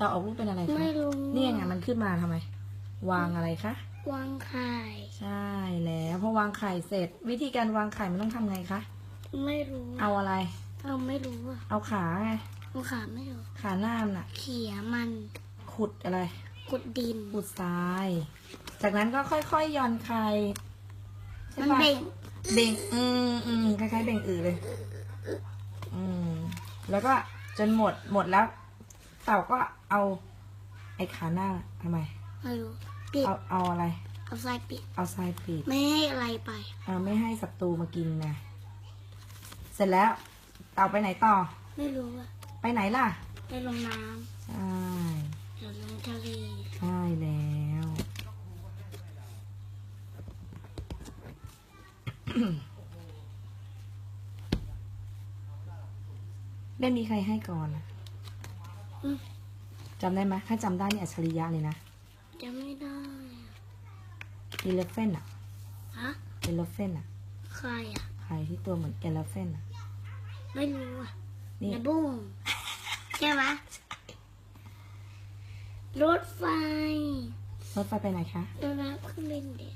ต่อออกรูปเป็นอะไรคะไม่รู้นี่ไงมันขึ้นมาทำไม วางอะไรคะ วางไข่ ใช่แล้วพอวางไข่เสร็จ วิธีการวางไข่มันต้องทำไงคะ ไม่รู้ เอาอะไรเราไม่รู้อะเอาขาไง เอาขาไม่รู้ ขาหน้ามนน่ะ เขี่ยมัน ขุดอะไร ขุดดิน ขุดทราย จากนั้นก็ค่อยๆหย่อนไข่ใช่มันปะเบ่ง เบ่ง อืมอืมคล้ายๆเบ่งอือเลย อืม แล้วก็จนหมด หมดแล้ว เต่าก็เอาไอ้ขาหน้าทำไม ไม่รู้ปิดเอาเอาอะไร เอาทรายปิด เอาทรายปิดไม่ให้อะไรไป เอาไม่ให้ศัตรูมากินนะเสร็จแล้วเต่าไปไหนต่อ ไม่รู้อะไปไหนล่ะไปลงน้ใช่ำเดี๋ยวลงทะเลใช่แล้ว เล่นมีใครให้ก่อนอะอืม จำได้ไหมถ้าจำได้เนี่ยอัจฉริยะเลยนะจะไม่ได้อะเอเลฟเฟนอะฮะเอเลฟเฟนอะใครอะใครที่ตัวเหมือนเอเลฟเฟนอะไม่รู้อะนี่ในบุ้งใช่ไหมรถไฟ รถไฟไปไหนคะดูนะเครื่องบินเด็ก